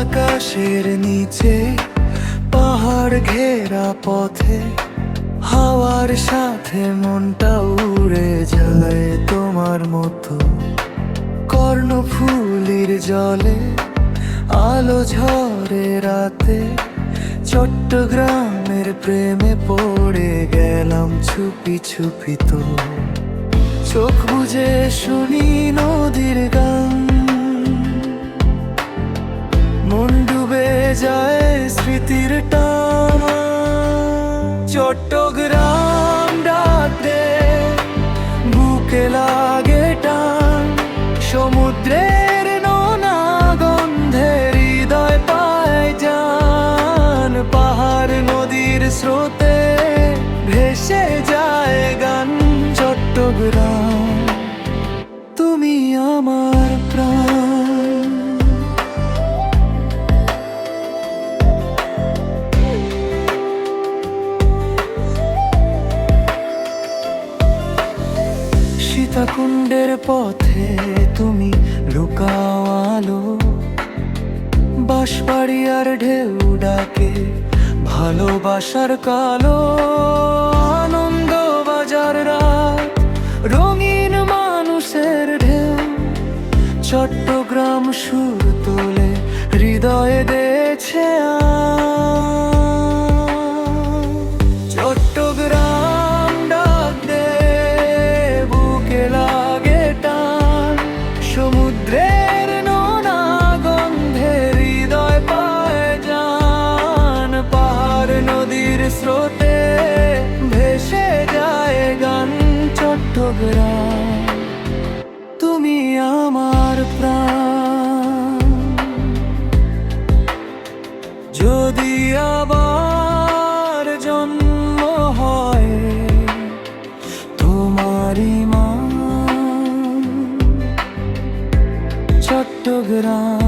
আকাশের নিচে, পাহাড় ঘেরা পথে, হাওয়ার সাথে মনটা উড়ে যায় তোমার মতো। কর্ণফুলির জলে, আলো ঝরে রাতে, চট্টগ্রামের প্রেমে পড়ে গেলাম ছুপি ছুপি তো। চোখ বুঝে শুনি যায় স্মৃতির টান। চট্টগ্রাম ডাকতে বুকে লাগে টান। সমুদ্রের নোনা গন্ধে হৃদয় পায় যান পাহাড় নদীর স্রোতে ভেসে যায় গান। চট্টগ্রাম, তুমি আমার সীতাকুণ্ডের পথে তুমি লুকাও আলো। বাঁশবাড়িয়ার ঢেউ ডাকে ভালোবাসার কালো আনন্দ বাজার রাত। রঙিন মানুষের ঢেউ চট্টগ্রাম সুর তোলে, হৃদয়ে দেছে চট্টগ্রাম স্রোতে ভেসে যায় গান চট্টগ্রাম তুমি আমার প্রাণ যদি আবার জন্ম হয় তোমারই মান চট্টগ্রাম